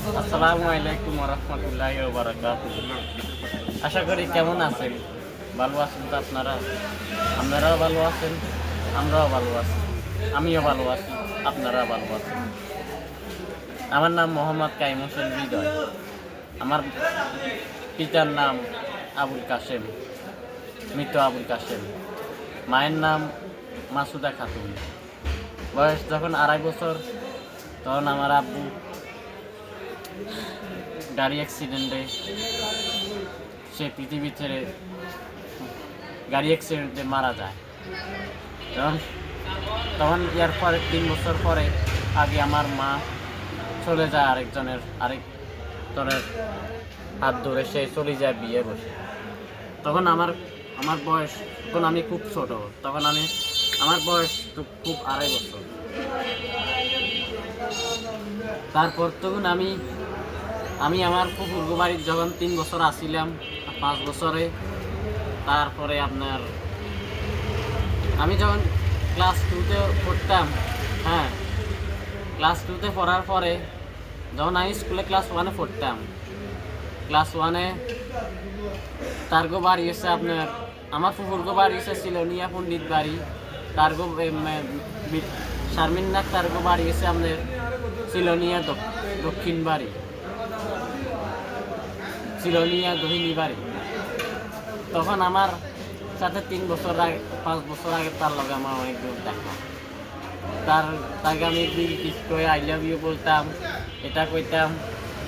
আসসালামু আলাইকুম রহমতুল্লাহ বারাকাত আশা করি কেমন আছেন? ভালো আছেন তো আপনারা? আপনারাও ভালো আছেন? আমরাও ভালো আছি। আমিও ভালো আছি আপনারা ভালো আছেন। আমার নাম মোহাম্মদ কাইম হোসেন হৃদয়। আমার পিতার নাম আবুল কাশেম, মৃত আবুল কাশেম। মায়ের নাম মাসুদা খাতুন। বয়স যখন আড়াই বছর, তখন আমার আব্বু গাড়ি অ্যাক্সিডেন্টে সে পৃথিবী ছেড়ে গাড়ি অ্যাক্সিডেন্টে মারা যায়। তখন তখন ইয়ার পরে, তিন বছর পরে আগে আমার মা চলে যায় আরেকজনের আরেক জনের হাত ধরে, সে চলে যায় বিয়ে বসে। তখন আমার আমার বয়স, তখন আমি খুব ছোট, তখন আমি, আমার বয়স তো খুব আড়াই বছর। তারপর তখন আমি আমি আমার কুকুর বাড়ির যখন তিন বছর আসিলাম, পাঁচ বছরে, তারপরে আপনার আমি যখন ক্লাস টুতে পড়তাম হ্যাঁ ক্লাস টুতে পড়ার পরে যখন আমি স্কুলে ক্লাস ওয়ানে পড়তাম ক্লাস ওয়ানে তার গো বাড়ি এসে আপনার, আমার ফুফুর গো বাড়ি এসে ছিল নিয়া পণ্ডিত বাড়ি, তার গো শারমিন নাথ তার গো বাড়ি এসে আপনার সিলোনিয়া দক্ষিণ বাড়ি। সিলোনিয়া দহিনী বাড়ি তখন আমার সাথে তিন বছর আগে, পাঁচ বছর আগে তার লগে আমার অনেক দূর দেখা। তার তাকে আমি বিল কিস করে আই লাভ ইউ বলতাম, এটা কইতাম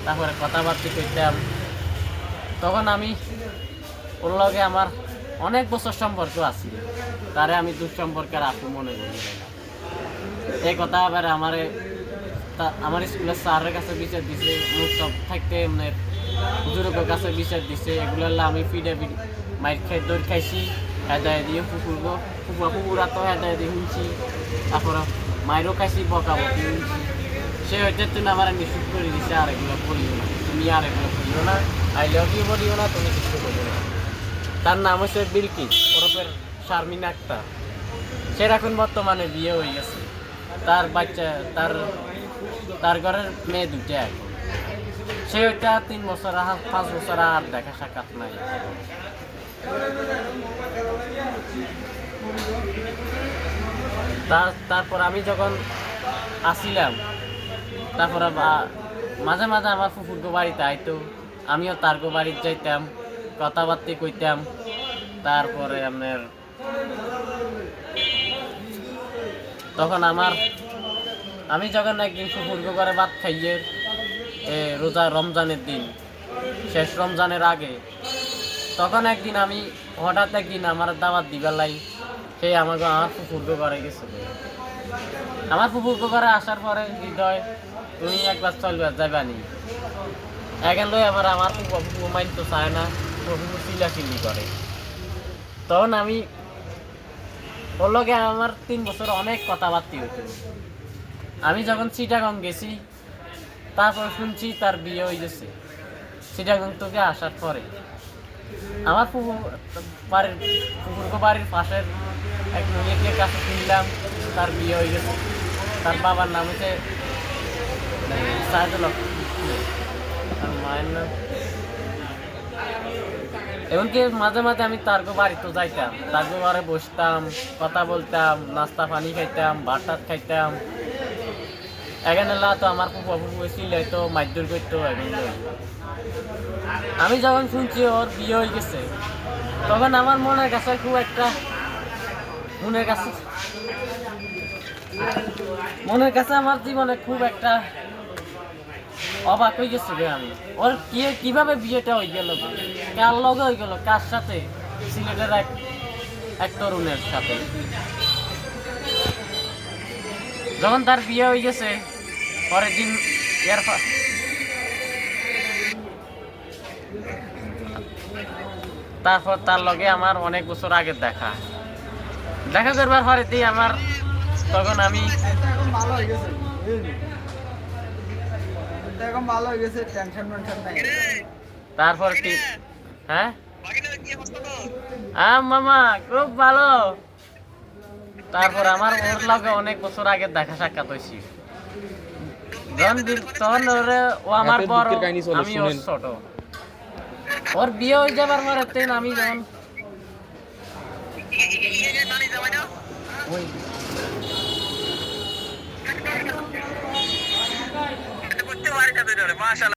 তারপরে কথাবার্তা কইতাম। তখন আমি ওর লগে আমার অনেক বছর সম্পর্ক আছে তারে আমি দুঃসম্পর্কের আপু মনে করি। এই কথা আবার আমার আমার স্কুলের স্যারের কাছে বিচার দিছে মুখ সব থাকতে মানে হুজুরের কাছে বিচার দিছে, এগুলো আমি ফিডে মাইর খাই দৌড় খাইছি, হেদায় দিয়ে কুকুর কুকুর কুকুরা তো হেদায় দিয়ে শুনছি তারপর মায়েরও খাইছি বকা বকি শুনছি সে হইতে তুমি আমার নিষেধ করে দিছে, আর এগুলো করিও না, তুমি আর এগুলো করিও না, আই লাভ ইউ বলিও না, তুমি কিছু করিও না। তার নাম হচ্ছে বিলকিস, ওরফের শারমিন আক্তার। সে এখন বর্তমানে বিয়ে হয়ে গেছে। তার বাচ্চা, তার তার ঘরের মেয়ে দুটো সে ওইটা তিন বছর, আর পাঁচ বছর আর দেখা সাক্ষাৎ নাই। তার- তারপর আমি যখন আসিলাম, তারপরে মাঝে মাঝে আমার ফুফুর গো বাড়িতে আইতো, আমিও তার গো বাড়িতে যাইতাম, কথাবার্তা কইতাম। তারপরে আপনার তখন আমার আমি যখন একদিন ফুফুর গো করে ভাত খাইয়ে রোজা রমজানের দিন, শেষ রমজানের আগে। তখন একদিন আমি হঠাৎ একদিন আমার দাওয়াত দিবার লাই, সে আমাকে আমার গো করে গেছে আমার গো করে আসার পরে হৃদয়, তুমি একবার চলবে যাবানি এখন লই আবার আমার মাইন তো চায় না, ফুফু চিলাচিলি করে। তখন আমি, ওর লগে আমার তিন বছর অনেক কথাবার্তা হইতো। আমি যখন চিটাগং গেছি তারপর শুনছি তার বিয়ে হয়ে গেছে। চিটাগং থেকে আসার পরে। আমার পুকুর, বাড়ির পুকুরকে বাড়ির পাশের এক মেয়েকে কাছে শুনলাম তার বিয়ে হয়ে গেছে। তার বাবার নাম হচ্ছে সাহেদুল তার মায়ের নাম। এমনকি মাঝে মাঝে আমি তার বাড়িতে যাইতাম। তার ঘরে বসতাম, কথা বলতাম, নাস্তা পানি খাইতাম ভাত খাইতাম। এখানে তো আমার ছিল তো করতো আমি যখন শুনছি ওর বিয়ে হয়ে গেছে, তখন আমার মনের কাছে খুব একটা মনের কাছে মনের কাছে আমার জীবনে খুব একটা অবাক হয়ে গেছে রে আমি। ওর কি, কীভাবে বিয়েটা হয়ে গেল? কার লগে হয়ে গেল? কার সাথে? সিলেটের এক এক তরুণের সাথে। যখন তার বিয়ে হয়ে গেছে পরের দিন ইয়ার তারপর তার লগে আমার অনেক বছর আগে দেখা। দেখা করবার পরে দিয়ে আমার তখন আমি হয়ে হয়ে তারপর কি হ্যাঁ? হ্যাঁ মামা খুব ভালো। তারপর আমার ওর লগে অনেক বছর আগে দেখা সাক্ষাৎ হয়েছি। বি- তখন ওরে ও আমার বড় আমি ওর ছোট। ওর বিয়ে হয়ে যাবার পরে তেন আমি যখন ওই